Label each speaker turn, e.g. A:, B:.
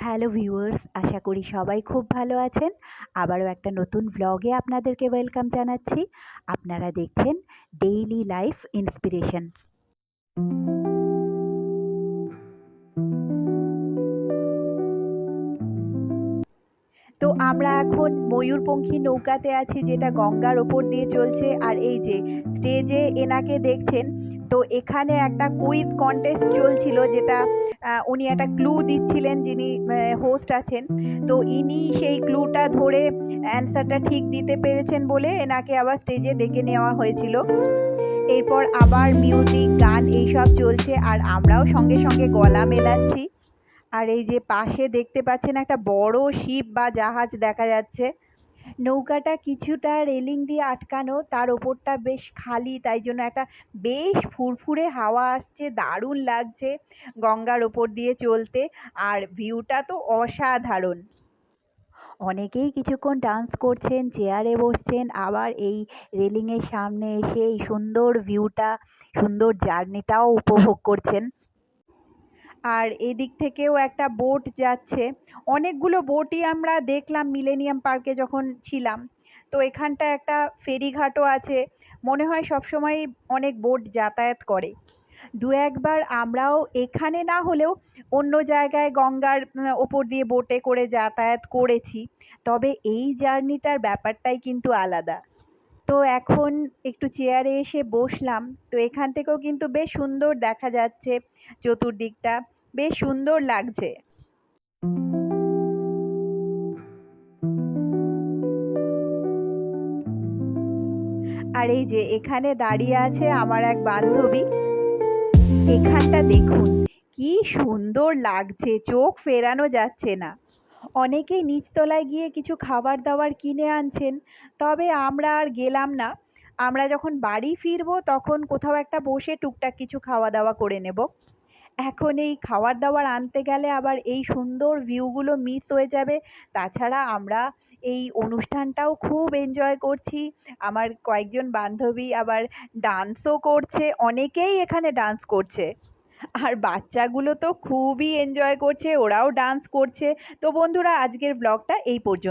A: Hello viewers আশা করি সবাই খুব ভালো আছেন। আবারও একটা নতুন ভ্লগে আপনাদেরকে ওয়েলকাম জানাচ্ছি। আপনারা দেখছেন ডেইলি লাইফ ইন্সপিরেশন তো আমরা এখন ময়ূরপঙ্খী নৌকাতে আছি, যেটা গঙ্গার ওপর দিয়ে চলছে। আর এই যে স্টেজে এনাকে দেখছেন তো এখানে একটা কুইজ কন্টেস্ট চলছিল যেটা উনি একটা ক্লু দিচ্ছিলেন যিনি হোস্ট আছেন। তো ইনি সেই ক্লুটা ধরে অ্যান্সারটা ঠিক দিতে পেরেছেন বলে এনাকে আবার স্টেজে ডেকে নেওয়া হয়েছিল। এরপর আবার মিউজিক গান এইসব চলছে আর আমরাও সঙ্গে সঙ্গে গলা মেলাচ্ছি। আর এই যে পাশে দেখতে পাচ্ছেন একটা বড় শিপ বা জাহাজ দেখা যাচ্ছে। নৌকাটা কিছুটা রেলিং দিয়ে আটকানো, তার ওপরটা বেশ খালি, তাই জন্য একটা বেশ ফুরফুরে হাওয়া আসছে, দারুণ লাগছে গঙ্গার ওপর দিয়ে চলতে, আর ভিউটা তো অসাধারণ। অনেকেই কিছুক্ষণ ডান্স করছেন চেয়ারে বসছেন, আবার এই রেলিংয়ের সামনে এসে এই সুন্দর ভিউটা সুন্দর জার্নিটাও উপভোগ করছেন। আর এদিক থেকেও একটা বোট যাচ্ছে। অনেকগুলো বোটই আমরা দেখলাম মিলেনিয়াম পার্কে যখন ছিলাম। তো এখানটা একটা ফেরিঘাটও আছে। মনে হয় সবসময় অনেক বোট যাতায়াত করে। দু একবার আমরাও এখানে না হলেও অন্য জায়গায় গঙ্গার ওপর দিয়ে বোটে করে যাতায়াত করেছি। তবে এই জার্নিটার ব্যাপারটাই কিন্তু আলাদা। তো এখন একটু চেয়ারে এসে বসলাম। তো এখান থেকেও কিন্তু বেশ সুন্দর দেখা যাচ্ছে চতুর্দিকটা। বেশ সুন্দর লাগছে। আর এই যে এখানে দাঁড়িয়ে আছে আমার এক বান্ধবী। এখানটা দেখুন, কি সুন্দর লাগছে, চোখ ফেরানো যাচ্ছে না। অনেকেই নিচতলায় গিয়ে কিছু খাবার দাবার কিনে আনছেন। তবে আমরা আর গেলাম না। আমরা যখন বাড়ি ফিরবো, তখন কোথাও একটা বসে টুকটাক কিছু খাওয়া দাওয়া করে নেব। এখন এই খাবার দাবার আনতে গেলে আবার এই সুন্দর ভিউগুলো মিস হয়ে যাবে। তাছাড়া আমরা এই অনুষ্ঠানটাও খুব এনজয় করছি। আমার কয়েকজন বান্ধবী আবার ডান্সও করছে। অনেকেই এখানে ডান্স করছে। আর বাচ্চাগুলো তো খুবই এনজয় করছে, ওরাও ডান্স করছে। তো বন্ধুরা, আজকের ব্লগটা এই পর্যন্ত।